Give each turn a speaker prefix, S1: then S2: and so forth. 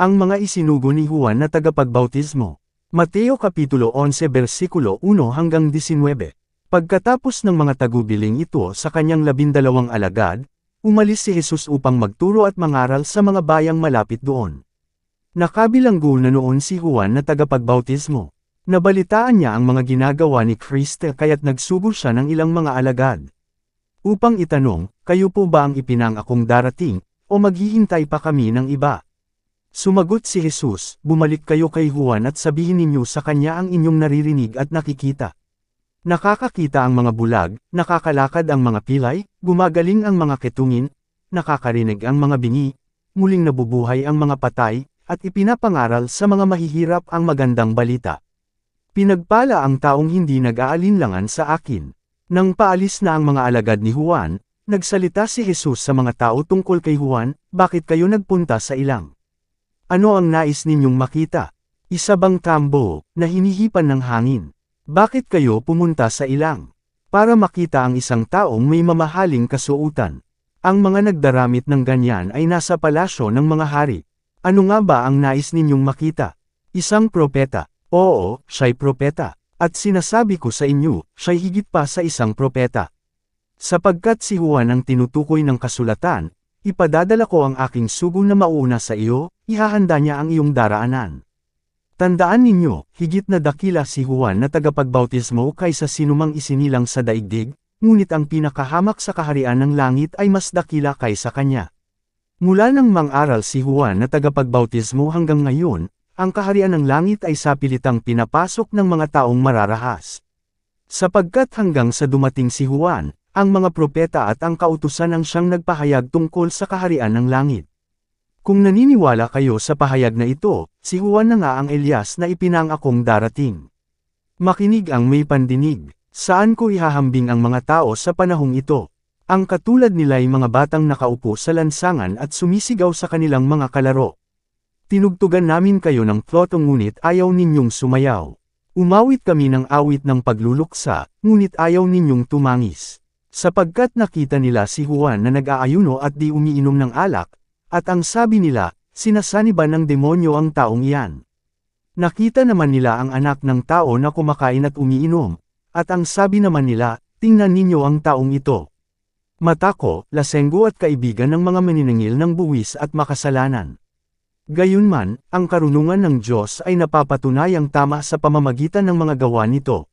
S1: Ang mga isinugo ni Juan na tagapagbautismo. Mateo Kapitulo 11 versikulo 1 hanggang 19. Pagkatapos ng mga tagubiling ito sa kanyang labindalawang alagad, umalis si Jesus upang magturo at mangaral sa mga bayang malapit doon. Nakabilanggo na noon si Juan na tagapagbautismo. Nabalitaan niya ang mga ginagawa ni Kriste kaya't nagsugo siya ng ilang mga alagad. Upang itanong, kayo po ba ang ipinang akong darating, o maghihintay pa kami ng iba? Sumagot si Jesus, bumalik kayo kay Juan at sabihin ninyo sa kanya ang inyong naririnig at nakikita. Nakakakita ang mga bulag, nakakalakad ang mga pilay, gumagaling ang mga ketungin, nakakarinig ang mga bingi, muling nabubuhay ang mga patay, at ipinapangaral sa mga mahihirap ang magandang balita. Pinagpala ang taong hindi nag-aalinlangan sa akin. Nang paalis na ang mga alagad ni Juan, nagsalita si Jesus sa mga tao tungkol kay Juan, bakit kayo nagpunta sa ilang? Ano ang nais ninyong makita? Isa bang tambo, na hinihipan ng hangin? Bakit kayo pumunta sa ilang? Para makita ang isang taong may mamahaling kasuutan. Ang mga nagdaramit ng ganyan ay nasa palasyo ng mga hari. Ano nga ba ang nais ninyong makita? Isang propeta. Oo, siya'y propeta. At sinasabi ko sa inyo, siya'y higit pa sa isang propeta. Sapagkat si Juan ang tinutukoy ng kasulatan, ipadadala ko ang aking sugo na mauna sa iyo, ihahanda niya ang iyong daraanan. Tandaan ninyo, higit na dakila si Juan na tagapagbautismo kaysa sinumang isinilang sa daigdig, ngunit ang pinakahamak sa kaharian ng langit ay mas dakila kaysa kanya. Mula nang mang-aral si Juan na tagapagbautismo hanggang ngayon, ang kaharian ng langit ay sapilitang pinapasok ng mga taong mararahas. Sapagkat hanggang sa dumating si Juan, ang mga propeta at ang kautusan ang siyang nagpahayag tungkol sa kaharian ng langit. Kung naniniwala kayo sa pahayag na ito, si Juan na nga ang Elias na ipinang akong darating. Makinig ang may pandinig, saan ko ihahambing ang mga tao sa panahong ito? Ang katulad nila ay mga batang nakaupo sa lansangan at sumisigaw sa kanilang mga kalaro. Tinugtugan namin kayo ng ploto ngunit ayaw ninyong sumayaw. Umawit kami ng awit ng pagluluksa, ngunit ayaw ninyong tumangis. Sapagkat nakita nila si Juan na nag-aayuno at di umiinom ng alak, at ang sabi nila, sinasaniba ng demonyo ang taong iyan. Nakita naman nila ang anak ng tao na kumakain at umiinom, at ang sabi naman nila, tingnan ninyo ang taong ito. Matako, lasenggo at kaibigan ng mga maniningil ng buwis at makasalanan. Gayunman, ang karunungan ng Diyos ay napapatunayang tama sa pamamagitan ng mga gawa nito.